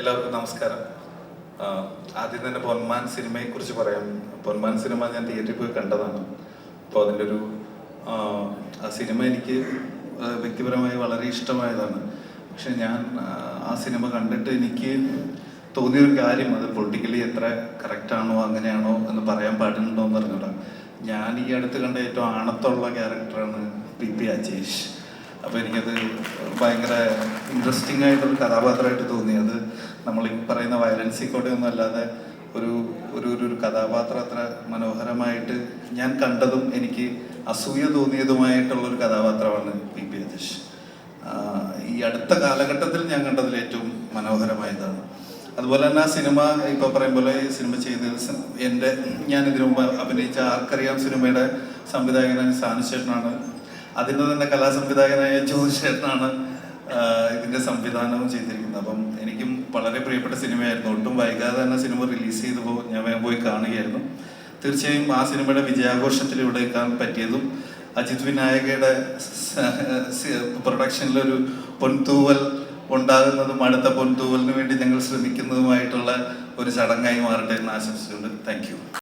എല്ലാവർക്കും നമസ്കാരം. ആദ്യം തന്നെ പൊന്മാൻ സിനിമയെ കുറിച്ച് പറയാം. പൊന്മാൻ സിനിമ ഞാൻ തിയേറ്ററിൽ പോയി കണ്ടതാണ്. അപ്പോൾ അതിന്റെ ഒരു ആ സിനിമ എനിക്ക് വ്യക്തിപരമായി വളരെ ഇഷ്ടമായതാണ്. പക്ഷെ ഞാൻ ആ സിനിമ കണ്ടിട്ട് എനിക്ക് തോന്നിയൊരു കാര്യം അത് പൊളിറ്റിക്കലി എത്ര കറക്റ്റാണോ അങ്ങനെയാണോ എന്ന് പറയാൻ പാടുന്നുണ്ടോ എന്ന് പറഞ്ഞൂടാ ഞാൻ ഈ അടുത്ത് കണ്ട ഏറ്റവും ആണത്തുള്ള ക്യാരക്ടറാണ് പി. പി. അജേഷ് അപ്പോൾ എനിക്കത് ഭയങ്കര ഇൻട്രസ്റ്റിംഗ് ആയിട്ടുള്ള കഥാപാത്രമായിട്ട് തോന്നി അത് നമ്മൾ ഈ പറയുന്ന വയലൻസിൽ കൂടെ ഒന്നും അല്ലാതെ ഒരു ഒരു ഒരു കഥാപാത്രം അത്ര മനോഹരമായിട്ട് ഞാൻ കണ്ടതും എനിക്ക് അസൂയ തോന്നിയതുമായിട്ടുള്ള ഒരു കഥാപാത്രമാണ് പി. പി. അജേഷ് ഈ അടുത്ത കാലഘട്ടത്തിൽ ഞാൻ കണ്ടതിൽ ഏറ്റവും മനോഹരമായതാണ്. അതുപോലെ തന്നെ ആ സിനിമ ഇപ്പൊ പറയും പോലെ ഈ സിനിമ ചെയ്ത എന്റെ ഞാൻ ഇതിനു മുമ്പ് അഭിനയിച്ച ആർക്കറിയാം സിനിമയുടെ സംവിധായകനായ സാനുശേഷനാണ് അതിന്റെ തന്നെ കലാസംവിധായകനായ ജ്യോതിഷേട്ടനാണ് ഇതിന്റെ സംവിധാനവും ചെയ്തിരിക്കുന്നത്. അപ്പം എനിക്കും വളരെ പ്രിയപ്പെട്ട സിനിമയായിരുന്നു. ഒട്ടും വൈകാതെ തന്നെ സിനിമ റിലീസ് ചെയ്തപ്പോൾ ഞാൻ വേഗം പോയി കാണുകയായിരുന്നു. തീർച്ചയായും ആ സിനിമയുടെ വിജയാഘോഷത്തിലൂടെ കാണാൻ പറ്റിയതും. അജിത് വിനായകയുടെ പ്രൊഡക്ഷനിലൊരു പൊൻതൂവൽ ഉണ്ടാകുന്നതും അടുത്ത പൊൻതൂവലിന് വേണ്ടി ഞങ്ങൾ ശ്രമിക്കുന്നതുമായിട്ടുള്ള ഒരു ചടങ്ങായി മാറട്ടെ എന്ന് ആശംസിച്ചുകൊണ്ട് താങ്ക്